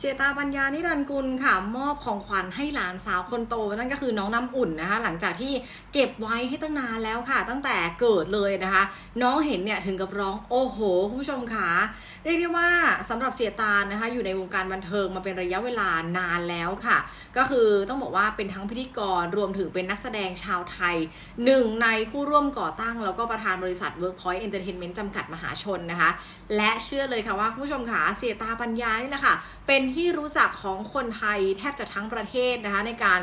เสียตาปัญญานิรันกุลค่ะ มอบของขวัญให้หลานสาวคนโต นั่นก็คือน้องน้ำอุ่นนะคะ หลังจากที่เก็บไว้ให้ตั้งนานแล้วค่ะ ตั้งแต่เกิดเลยนะคะ น้องเห็นเนี่ยถึงกับร้องโอ้โหคุณผู้ชมค่ะเรียกได้ว่าสำหรับเสียตานะคะ อยู่ในวงการบันเทิงมาเป็นระยะเวลานานแล้วค่ะ ก็คือต้องบอกว่าเป็นทั้งพิธีกรรวมถึงเป็นนักแสดงชาวไทยหนึ่งในผู้ร่วมก่อตั้ง แล้วก็ประธานบริษัท Workpoint Entertainment จำกัดมหาชนนะคะ และเชื่อเลยค่ะว่าคุณผู้ชมค่ะเสียตาปัญญานี่แหละค่ะเป็นที่รู้จักของคนไทยแทบจะทั้งประเทศนะคะในการ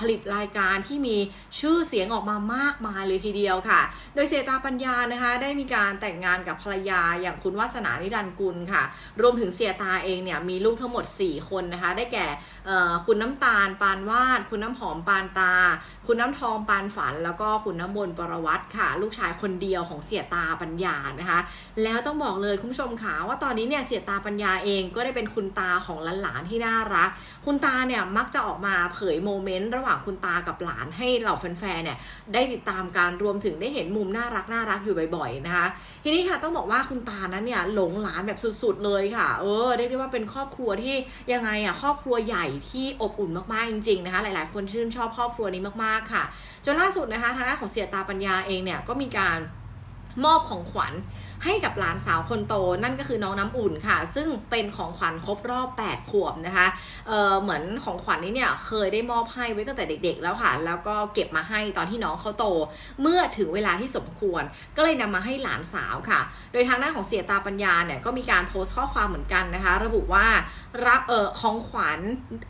ผลิตรายการที่มีชื่อเสียงออกมามากมายเลยทีเดียวค่ะ โดยเสียตาปัญญานะคะได้มีการแต่งงานกับภรรยาอย่างคุณวาสนานิรันกุลค่ะ รวมถึงเสียตาเองเนี่ยมีลูกทั้งหมด 4 คนนะคะ ได้แก่คุณน้ำตาลปานวาด คุณน้ำหอมปานตา คุณน้ำทองปานฝัน แล้วก็คุณน้ำมนต์ปรวัตรค่ะ ลูกชายคนเดียวของเสียตาปัญญานะคะ แล้วต้องบอกเลยคุณผู้ชมค่ะว่าตอนนี้เนี่ยเสียตาปัญญาเองก็ได้เป็นคุณตาของหลานๆที่น่ารัก คุณตาเนี่ยมักจะออกมาเผยโมเมนต์ระหว่างคุณตากับหลานให้เหล่าแฟนๆเนี่ยได้ติดตามการรวมถึงได้เห็นมุมน่ารักน่ารักอยู่บ่อยๆนะคะ ทีนี้ค่ะต้องบอกว่าคุณตานั้นเนี่ยหลงหลานแบบสุดๆเลยค่ะ เออเรียกได้ว่าเป็นครอบครัวที่ยังไงอะครอบครัวใหญ่ที่อบอุ่นมากๆจริงๆนะคะ หลายๆ คนชื่นชอบครอบครัวนี้มากๆค่ะจนล่าสุดนะคะทางด้านของเสียตาปัญญาเองเนี่ยก็มีการมอบของขวัญ ให้กับหลานสาวคนโตนั่นก็คือน้องน้ำอุ่นค่ะ ซึ่งเป็นของขวัญครบรอบ 8 ขวบนะคะเออเหมือนของขวัญนี้เนี่ยเคยได้มอบให้ไว้ตั้งแต่เด็กๆ แล้วค่ะ แล้วก็เก็บมาให้ตอนที่น้องเขาโต เมื่อถึงเวลาที่สมควร ก็เลยนำมาให้หลานสาวค่ะ โดยทางด้านของเสียตาปัญญาเนี่ยก็มีการโพสต์ข้อความเหมือนกันนะคะ ระบุว่ารับเออของขวัญ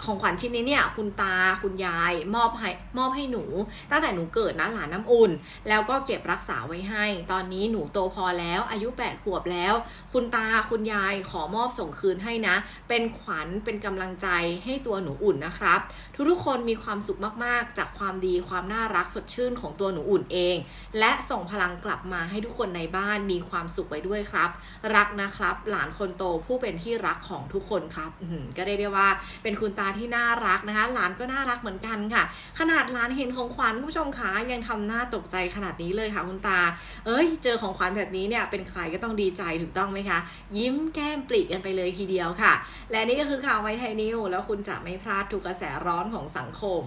ของขวัญชิ้นนี้เนี่ยคุณตาคุณยายมอบให้มอบให้หนู ตั้งแต่หนูเกิดนะหลานน้ำอุ่น แล้วก็เก็บรักษาไว้ให้ ตอนนี้หนูโตพอแล้วอายุยุ 8 ขวบแล้ว คุณตาคุณยายขอมอบส่งคืนให้นะ เป็นขวัญเป็นกำลังใจให้ตัวหนูอุ่นนะครับ ทุกๆคนมีความสุขมากๆ จากความดีความน่ารักสดชื่นของตัวหนูอุ่นเอง และส่งพลังกลับมาให้ทุกคนในบ้านมีความสุขไปด้วยครับ รักนะครับ หลานคนโตผู้เป็นที่รักของทุกคนครับก็ได้เรียกว่า เป็นคุณตาที่น่ารักนะคะ หลานก็น่ารักเหมือนกันค่ะ ขนาดหลานเห็นของขวัญผู้ชมคะยังทำหน้าตกใจขนาดนี้เลยค่ะคุณตา เอ้ย เจอของขวัญแบบนี้เนี่ยเป็นใครก็ต้องดีใจถูกต้องไหมคะ ยิ้มแก้มปลีกันไปเลยทีเดียวค่ะ และนี่ก็คือข่าวไวไทยนิวแล้วคุณจะไม่พลาดทุกกระแสร้อนของสังคม